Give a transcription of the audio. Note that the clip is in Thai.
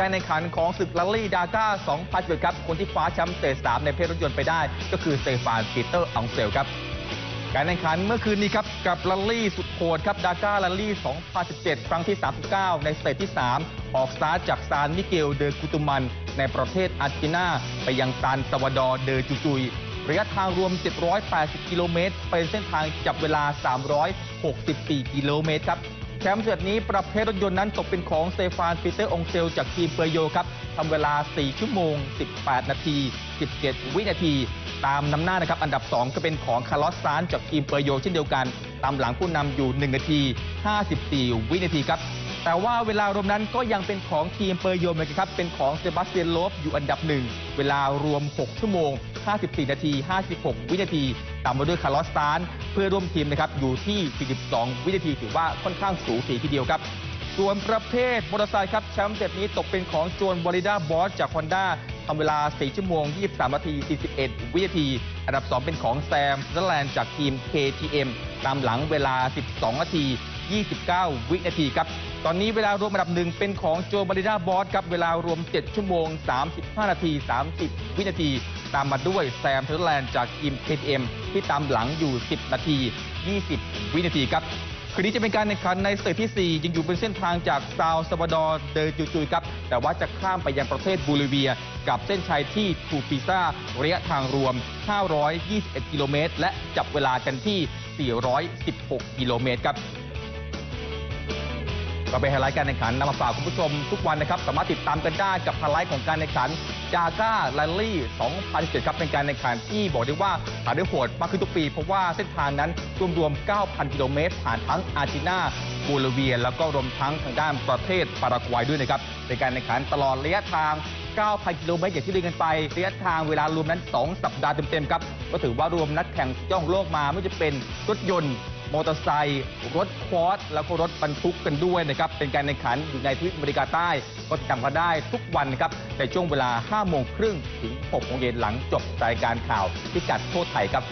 การแข่งขันของศึกลัลลี่ดาก้า2011ครับ คนที่คว้าแชมป์เตะสามในเพศรถยนต์ไปได้ ก็คือสเตฟานปีเตอร์อังเซลครับ การแข่งขันเมื่อคืนนี้ครับกับลัลลี่สุดโหดครับดาก้าลัลลี่ 2017 ครั้งที่ 39 ในสเตจที่ 3 ออกสตาร์จากซานมิเกลเดอกุตุมัน ในประเทศอาร์เจนตินา ไปยังซานซาวดอร์เดอจูจุยระยะทางรวม 780 กิโลเมตร เป็นเส้นทางจับเวลา 364 กิโลเมตรครับ แชมป์เสือนี้ประเภทรถยนต์นั้นตกเป็นของสเตฟานปีเตอร์องเซล จากทีมเปอร์โยครับทำเวลา 4 ชั่วโมง 18 นาที 17 วินาที ตามนำหน้านะครับ อันดับ 2 ก็เป็นของคาร์ลอสซานจากทีมเปอร์โยเช่นเดียวกัน ตามหลังผู้นำอยู่ 1 นาที 54 วินาทีครับ แต่ว่าเวลารวมนั้นก็ยังเป็นของทีมเปอร์โยมนกันครับ เป็นของเซบาสเตียนโลฟอยู่อันดับหนึ่ง เวลารวม 6 ชั่วโมง 54 นาที 56 วินาที ตามมาด้วยคาร์ลอสซาน เพื่อร่วมทีมนะครับ อยู่ที่ 42 วินาที ถือว่าค่อนข้างสูสีทีเดียวครับ ส่วนประเภทมอเตอร์ไซค์ครับ แชมป์เซตนี้ตกเป็นของโจนบริด้าบอสจากฮอนด้าทำเวลา 4 ชั่วโมง 23 นาที 41 วินาที อันดับ 2 เป็นของแซมนอร์แลนด์จากทีม KTM ตามหลังเวลา 12 นาที 29 วินาทีครับ ตอนนี้เวลารวมอันดับหนึ่งเป็นของโจบาริด้าบอสครับ เวลารวม 7 ชั่วโมง 35 นาที 30 วินาที ตามมาด้วยแซมเทอร์แลนด์จากทีม KTM ที่ตามหลังอยู่ 10 นาที 20 วินาทีครับคืนนี้จะเป็นการแข่งขันในสเตจที่ 4 ยังอยู่เป็นเส้นทางจากซาวซาวาดอร์เดอจูจุยครับ แต่ว่าจะข้ามไปยังประเทศบูลิเวีย กับเส้นชัยที่ทูปิซ่าระยะทางรวม 521 กิโลเมตร และจับเวลากันที่ 416 กิโลเมตรครับ ก็เป็นไฮไลท์การแข่งขันนำมาฝากคุณผู้ชมทุกวันนะครับ สามารถติดตามกันได้กับไฮไลท์ของการแข่งขันจาก้าแรลลี่ 2017 ครับเป็นการแข่งขันที่บอกได้ว่าผ่านด้วยโหดมากขึ้นทุกปี เพราะว่าเส้นทางนั้นรวมๆ 9,000 กิโลเมตร ผ่านทั้งอาร์เจนตินาบูลเวีย แล้วก็รวมทั้งทางด้านประเทศปารากวัยด้วยนะครับเป็นการแข่งขันตลอดระยะทาง 9,000 กิโลเมตรอย่างที่เรียนกันไประยะทางเวลารวมนั้น 2 สัปดาห์เต็มๆครับก็ถือว่ารวมนักแข่งย่องโลกมาไม่ว่าจะเป็นรถยนต์ มอเตอร์ไซค์รถควอดแล้วก็รถบรรทุกกันด้วยนะครับ เป็นการแข่งขันอยู่ในทวีปอเมริกาใต้ ก็ติดตามกันได้ทุกวันนะครับ ในช่วงเวลา5โมงครึ่งถึง6โมงเย็นหลังจบรายการข่าวพิกัดทั่วไทยครับ